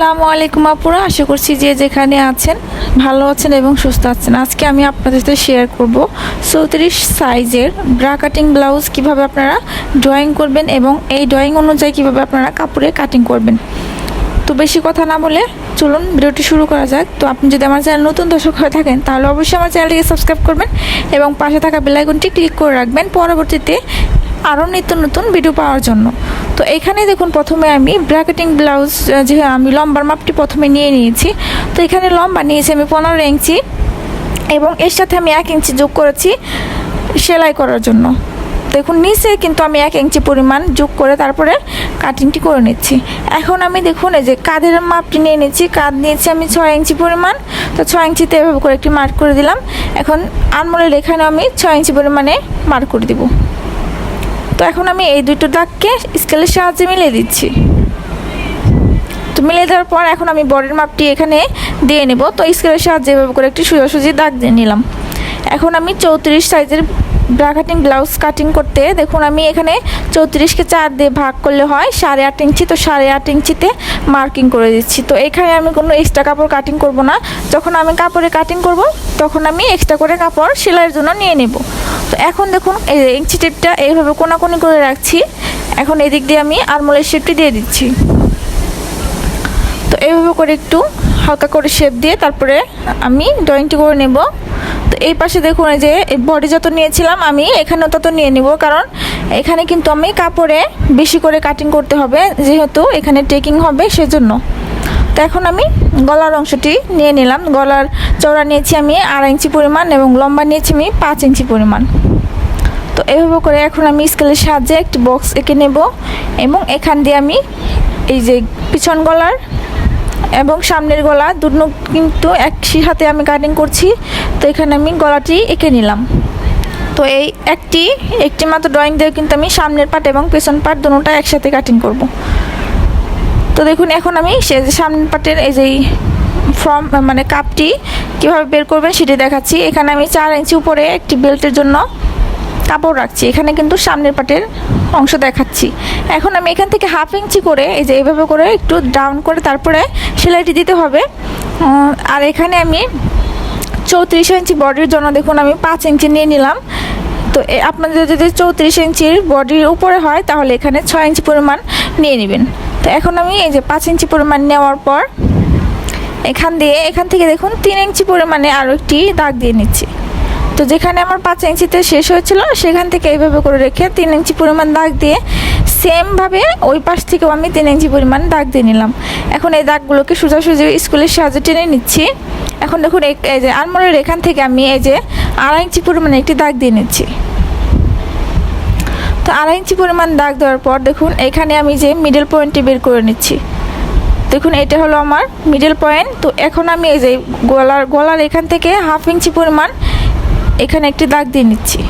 আসসালামু আলাইকুম আপুরা, আশা করছি যে যেখানে আছেন ভালো আছেন এবং সুস্থ আছেন। আজকে আমি আপনাদের সাথে শেয়ার করব চৌত্রিশ সাইজের ব্রা কাটিং ব্লাউজ কীভাবে আপনারা ড্রয়িং করবেন এবং এই ড্রয়িং অনুযায়ী কীভাবে আপনারা কাপড়ে কাটিং করবেন। তো বেশি কথা না বলে চলুন ভিডিওটি শুরু করা যাক। তো আপনি যদি আমার চ্যানেল নতুন দর্শক হয়ে থাকেন, তাহলে অবশ্যই আমার চ্যানেলটিকে সাবস্ক্রাইব করবেন এবং পাশে থাকা বেলাইকনটি ক্লিক করে রাখবেন। পরবর্তীতে আরও নিত্য নতুন ভিডিও পাওয়ার জন্য। তো এখানে দেখুন প্রথমে আমি ব্র্যাকেটিং ব্লাউজ যে আমি লম্বার মাপটি প্রথমে নিয়ে নিয়েছি। তো এখানে লম্বা নিয়েছি আমি পনেরো ইঞ্চি এবং এর সাথে আমি এক ইঞ্চি যোগ করেছি সেলাই করার জন্য। দেখুন, নিচে কিন্তু আমি এক ইঞ্চি পরিমাণ যোগ করে তারপরে কাটিংটি করে নিচ্ছি। এখন আমি দেখুন, এই যে কাঁধের মাপটি নিয়ে নিচ্ছি। কাঁধ নিয়েছি আমি ছয় ইঞ্চি পরিমাণ। তো ছয় ইঞ্চিতে এভাবে করে একটি মার্ক করে দিলাম। এখন আনমোলের এখানে আমি ছয় ইঞ্চি পরিমাণে মার্ক করে দিব। তো এখন আমি এই দুটো দাগকে স্কেলের সাহায্যে মিলিয়ে দিচ্ছি। তো মিলিয়ে দেওয়ার পর এখন আমি বডির মাপটি এখানে দিয়ে নেব। তো স্কেলের সাহায্যে এভাবে করে একটি সোজাসুজি দাগ দিয়ে নিলাম। এখন আমি চৌত্রিশ সাইজের ব্রা কাটিং ব্লাউজ কাটিং করতে। দেখুন, আমি এখানে চৌত্রিশকে চার দিয়ে ভাগ করলে হয় সাড়ে আট ইঞ্চি, তো সাড়ে আট ইঞ্চিতে মার্কিং করে দিচ্ছি। তো এখানে আমি কোনো এক্সট্রা কাপড় কাটিং করব না। যখন আমি কাপড়ে কাটিং করব, তখন আমি এক্সট্রা করে কাপড় সেলাইয়ের জন্য নিয়ে নেব। তো এখন দেখুন, এই ইঞ্চি টেপটা এইভাবে কোনাকুনি করে রাখছি। এখন এদিক দিয়ে আমি আরমোলের শেপটি দিয়ে দিচ্ছি। তো এইভাবে করে একটু হালকা করে শেপ দিয়ে তারপরে আমি ড্রয়িংটি করে নেব। এই পাশে দেখুন এই যে বডি যত নিয়েছিলাম আমি, এখানেও তত নিয়ে নিব। কারণ এখানে কিন্তু আমি কাপড়ে বেশি করে কাটিং করতে হবে, যেহেতু এখানে টেকিং হবে সেজন্য। তো এখন আমি গলার অংশটি নিয়ে নিলাম। গলার চওড়া নিয়েছি আমি আড়াই ইঞ্চি পরিমাণ এবং লম্বা নিয়েছি আমি পাঁচ ইঞ্চি পরিমাণ। তো এভাবে করে এখন আমি স্কেলের সাহায্যে একটি বক্স এঁকে নেব এবং এখান দিয়ে আমি এই যে পিছন গলার এবং সামনের গলা দুটো কিন্তু একই হাতে আমি কাটিং করছি। তো এখানে আমি গলাটি এঁকে নিলাম। তো এই একটি একটি মাত্র ড্রয়িং দিয়ে কিন্তু আমি সামনের পার্ট এবং পেছন পার্ট দুটোটা একসাথে কাটিং করব। তো দেখুন, এখন আমি সে সামনের পার্টের এই যে ফর্ম মানে কাপটি কীভাবে বের করবেন সেটি দেখাচ্ছি। এখানে আমি চার ইঞ্চি উপরে একটি বেল্টের জন্য কাপড় রাখছি। এখানে কিন্তু সামনের পাটের অংশ দেখাচ্ছি। এখন আমি এখান থেকে হাফ ইঞ্চি করে, এই যে এইভাবে করে একটু ডাউন করে তারপরে সেলাইটি দিতে হবে। আর এখানে আমি চৌত্রিশ ইঞ্চি বডির জন্য দেখুন আমি পাঁচ ইঞ্চি নিয়ে নিলাম। তো আপনাদের যদি চৌত্রিশ ইঞ্চির বডির উপরে হয়, তাহলে এখানে ছয় ইঞ্চি পরিমাণ নিয়ে নেবেন। তো এখন আমি এই যে পাঁচ ইঞ্চি পরিমাণ নেওয়ার পর, এখান দিয়ে, এখান থেকে দেখুন তিন ইঞ্চি পরিমাণে আরও একটি দাগ দিয়ে নিচ্ছি। তো যেখানে আমার পাঁচ ইঞ্চিতে শেষ হয়েছিল, সেখান থেকে এইভাবে করে রেখে তিন ইঞ্চি পরিমাণ দাগ দিয়ে সেমভাবে ওই পাশ থেকেও আমি তিন ইঞ্চি পরিমাণ দাগ দিয়ে নিলাম। এখন এই দাগগুলোকে সোজাসুজি স্কুলের সাহায্যে টেনে নিচ্ছি। এখন দেখুন এই যে আলমারির এখান থেকে আমি এই যে আড়াই ইঞ্চি পরিমাণে একটি দাগ দিয়ে নিচ্ছি। তো আড়াই ইঞ্চি পরিমাণ দাগ দেওয়ার পর দেখুন এখানে আমি যে মিডল পয়েন্টটি বের করে নিচ্ছি। দেখুন এটা হলো আমার মিডল পয়েন্ট তো এখন আমি এই যে গলার গলার এখান থেকে হাফ ইঞ্চি পরিমাণ এখানে একটি দাগ দিয়ে নিচ্ছি।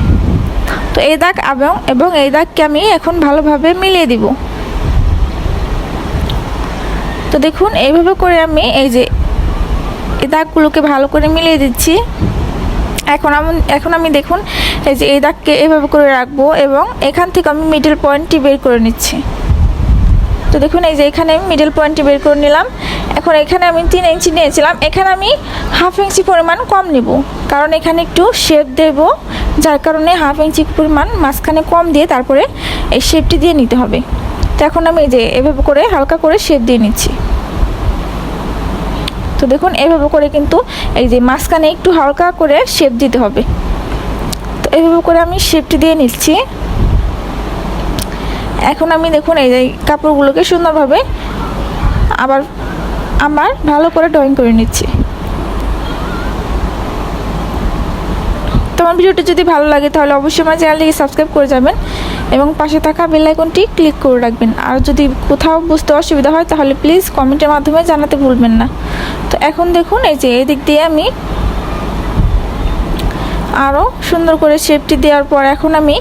তো এই দাগ এবং এবং এই দাগকে আমি এখন ভালোভাবে মিলিয়ে দিব। তো দেখুন, এইভাবে করে আমি এই যে এই দাগগুলোকে ভালো করে মিলিয়ে দিচ্ছি। এখন আমি এখন আমি দেখুন, এই যে এই দাগকে এভাবে করে রাখব এবং এখান থেকে আমি মিডল পয়েন্টটি বের করে নিচ্ছি। তো দেখুন, এই যে এখানে আমি মিডল পয়েন্টটি বের করে নিলাম। এখন এখানে আমি তিন ইঞ্চি নিয়েছিলাম। এখানে আমি হাফ ইঞ্চি পরিমাণ কম নেব। কারণ এখানে একটু শেপ দেব, যার কারণে হাফ ইঞ্চি পরিমাণ মাঝখানে কম দিয়ে তারপরে এই শেপটি দিয়ে নিতে হবে। তো এখন আমি এই যে এভাবে করে হালকা করে শেপ দিয়ে নিচ্ছি। তো দেখুন, এভাবে করে কিন্তু এই যে মাঝখানে একটু হালকা করে শেপ দিতে হবে। তো এভাবে করে আমি শেপটি দিয়ে নিচ্ছি। এখন আমি দেখুন এই যে কাপড়গুলোকে সুন্দরভাবে আবার আমার ভালো করে ড্রয়িং করে নিচ্ছি। তোমার ভিডিওটি যদি ভালো লাগে তাহলে অবশ্যই আমার চ্যানেলটিকে সাবস্ক্রাইব করে যাবেন এবং পাশে থাকা বেল আইকনটি ক্লিক করে রাখবেন। আর যদি কোথাও বুঝতে অসুবিধা হয় তাহলে প্লিজ কমেন্টের মাধ্যমে জানাতে ভুলবেন না। তো এখন দেখুন এই যে এদিক দিয়ে আমি আরও সুন্দর করে শেপটি দেওয়ার পর এখন আমি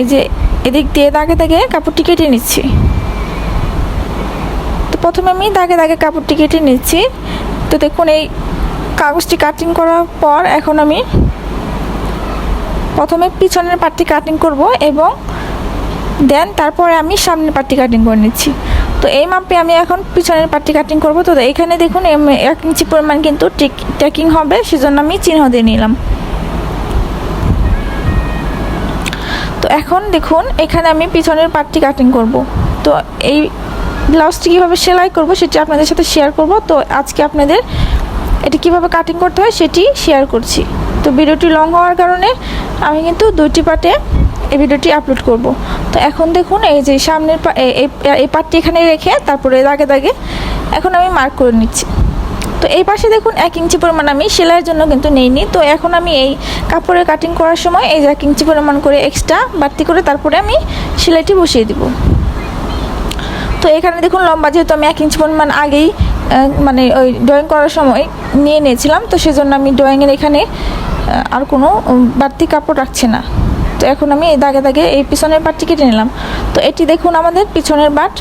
এই যে এদিক দিয়ে দাগে দাগে কাপড়টি কেটে নিচ্ছি। তো প্রথমে আমি দাগে দাগে কাপড়টি কেটে নিচ্ছি। তো দেখুন, এই কাগজটি কাটিং করার পর এখন আমি প্রথমে পিছনের পাটটি কাটিং করব এবং দেন তারপরে আমি সামনের পাটটি কাটিং করে নিচ্ছি। তো এই মাপে আমি এখন পিছনের পাটটি কাটিং করব। তো এখানে দেখুন এক ইঞ্চি পরিমাণ কিন্তু টেকিং হবে, সেজন্য আমি চিহ্ন দিয়ে নিলাম। তো এখন দেখুন, এখানে আমি পিছনের পার্টটি কাটিং করব। তো এই ব্লাউজটি কীভাবে সেলাই করব সেটি আপনাদের সাথে শেয়ার করব। তো আজকে আপনাদের এটি কীভাবে কাটিং করতে হয় সেটি শেয়ার করছি। তো ভিডিওটি লং হওয়ার কারণে আমি কিন্তু দুইটি পার্টে এই ভিডিওটি আপলোড করব। তো এখন দেখুন, এই যে সামনের এই- পার্টটি এখানে রেখে তারপরে দাগে দাগে এখন আমি মার্ক করে নিচ্ছি। তো এই পাশে দেখুন এক ইঞ্চি পরিমাণ আমি সেলাইয়ের জন্য কিন্তু নেইনি। তো এখন আমি এই কাপড়ের কাটিং করার সময় এই এক ইঞ্চি পরিমাণ করে এক্সট্রা বাড়তি করে তারপরে আমি সেলাইটি বসিয়ে দিব। তো এখানে দেখুন লম্বা যেহেতু আমি এক ইঞ্চি পরিমাণ আগেই মানে ওই ড্রয়িং করার সময় নিয়ে নিয়েছিলাম, তো সেজন্য আমি ড্রয়িংয়ের এখানে আর কোনো বাড়তি কাপড় রাখছি না। তো এখন আমি এই দাগে দাগে এই পিছনের বাটটি কেটে নিলাম। তো এটি দেখুন আমাদের পিছনের বাট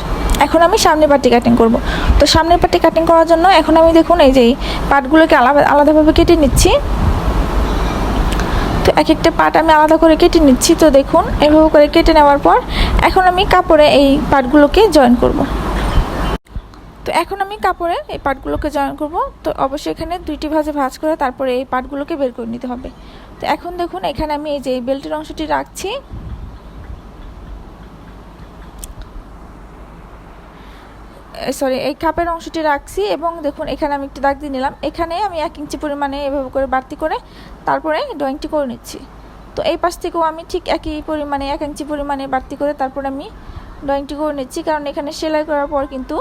এখন আমি সামনের পাটটি কাটিং করব। তো সামনের পাটি কাটিং করার জন্য এখন আমি দেখুন এই যে পাটগুলোকে আলাদা, আলাদাভাবে কেটে নিচ্ছি। তো এক একটা পাট আমি আলাদা করে কেটে নিচ্ছি। তো দেখুন, এভাবে করে কেটে নেওয়ার পর এখন আমি কাপড়ে এই পাটগুলোকে জয়েন করব। তো এখন আমি কাপড়ে এই পাটগুলোকে জয়েন করব। তো অবশ্যই এখানে দুইটি ভাজে ভাজ করে তারপরে এই পাটগুলোকে বের করে নিতে হবে। তো এখন দেখুন, এখানে আমি এই যে বেল্টের অংশটি রাখছি। সরি এই কাপের অংশটি রাখছি এবং দেখুন, এখানে আমি একটু দাগ দিয়ে নিলাম। এখানে আমি এক ইঞ্চি পরিমাণে এভাবে করে বাড়তি করে তারপরে ড্রয়িংটি করে নিচ্ছি। তো এই পাশ থেকেও আমি ঠিক একই পরিমাণে, এক ইঞ্চি পরিমাণে বাড়তি করে তারপরে আমি ড্রয়িংটি করে নিচ্ছি। কারণ এখানে সেলাই করার পর কিন্তু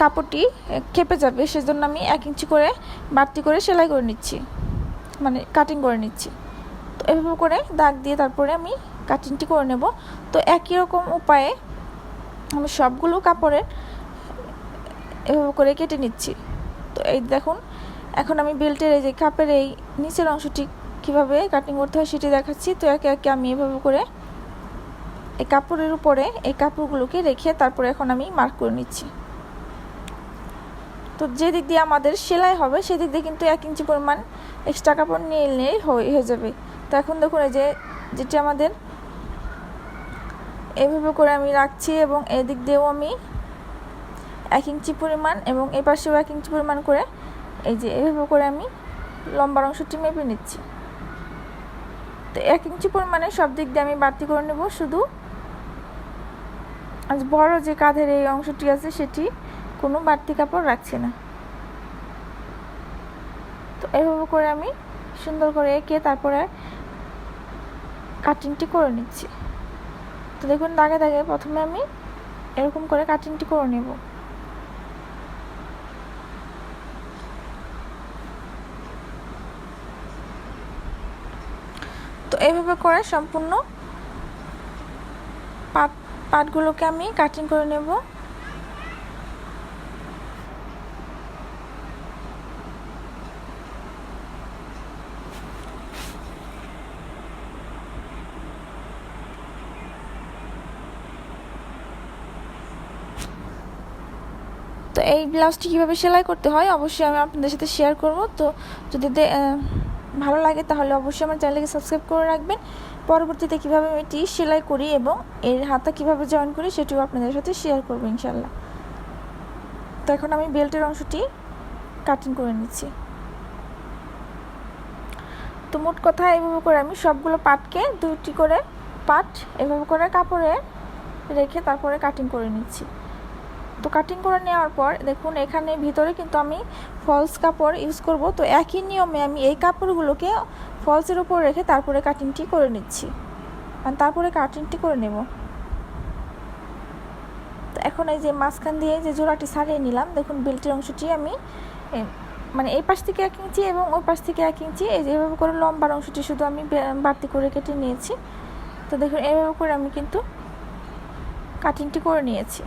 কাপড়টি খেপে যাবে। সেজন্য আমি এক ইঞ্চি করে বাড়তি করে সেলাই করে নিচ্ছি। মানে কাটিং করে নিচ্ছি। তো এভাবে করে দাগ দিয়ে তারপরে আমি কাটিংটি করে নেব। তো একই রকম উপায়ে আমি সবগুলো কাপড়ের এভাবে করে কেটে নিচ্ছি। তো এই দেখুন, এখন আমি বেল্টের এই যে কাপের এই নিচের অংশটি কীভাবে কাটিং করতে হয় সেটি দেখাচ্ছি। তো একে একে আমি এভাবে করে এই কাপড়ের উপরে এই কাপড়গুলোকে রেখে তারপরে এখন আমি মার্ক করে নিচ্ছি। তো যে দিক দিয়ে আমাদের সেলাই হবে সেদিক দিয়ে কিন্তু এক ইঞ্চি পরিমাণ এক্সট্রা কাপড় নিয়ে নিলেই হয়ে যাবে। তো এখন দেখুন এই যে, যেটি আমাদের এভাবে করে আমি রাখছি এবং এদিক দিয়েও আমি এক ইঞ্চি পরিমাণ এবং এ পাশেও এক ইঞ্চি পরিমাণ করে এই যে এভাবে করে আমি লম্বার অংশটি মেপে নিচ্ছি। তো এক ইঞ্চি পরিমাণে সব দিক দিয়ে আমি বাড়তি করে নেব, শুধু আজ বড় যে কাঁধের এই অংশটি আছে সেটি কোনো বাড়তি কাপড় রাখছি না। তো এভাবে করে আমি সুন্দর করে এঁকে তারপরে কাটিংটি করে নিচ্ছি। তো দেখুন, দাগে দাগে প্রথমে আমি এরকম করে কাটিংটি করে নেব। তো এইভাবে করে সম্পূর্ণ পাট পাটগুলোকে আমি কাটিং করে নেব। এই ব্লাউজটি কীভাবে সেলাই করতে হয় অবশ্যই আমি আপনাদের সাথে শেয়ার করব। তো যদি ভালো লাগে তাহলে অবশ্যই আমার চ্যানেলকে সাবস্ক্রাইব করে রাখবেন। পরবর্তীতে কীভাবে আমি এটি সেলাই করি এবং এর হাতা কীভাবে জয়েন করি সেটিও আপনাদের সাথে শেয়ার করব ইনশাল্লাহ। তো এখন আমি বেল্টের অংশটি কাটিং করে নিচ্ছি। তো মোট কথা এভাবে করে আমি সবগুলো পাটকে দুটি করে পাট এভাবে করে কাপড়ে রেখে তারপরে কাটিং করে নিচ্ছি। তো কাটিং করে নেওয়ার পর দেখুন এখানে ভিতরে কিন্তু আমি ফলস কাপড় ইউজ করব। তো একই নিয়মে আমি এই কাপড়গুলোকে ফলসের উপর রেখে তারপরে কাটিংটি করে নিচ্ছি। আর তারপরে কাটিংটি করে নেব। তো এখন এই যে মাঝখান দিয়ে যে জোড়াটি সারিয়ে নিলাম, দেখুন বেল্টের অংশটি আমি মানে এই পাশ থেকে এক ইঞ্চি এবং ওই পাশ থেকে এক ইঞ্চি, এই যে এভাবে করে লম্বার অংশটি শুধু আমি বাড়তি করে কেটে নিয়েছি। তো দেখুন এভাবে করে আমি কিন্তু কাটিংটি করে নিয়েছি।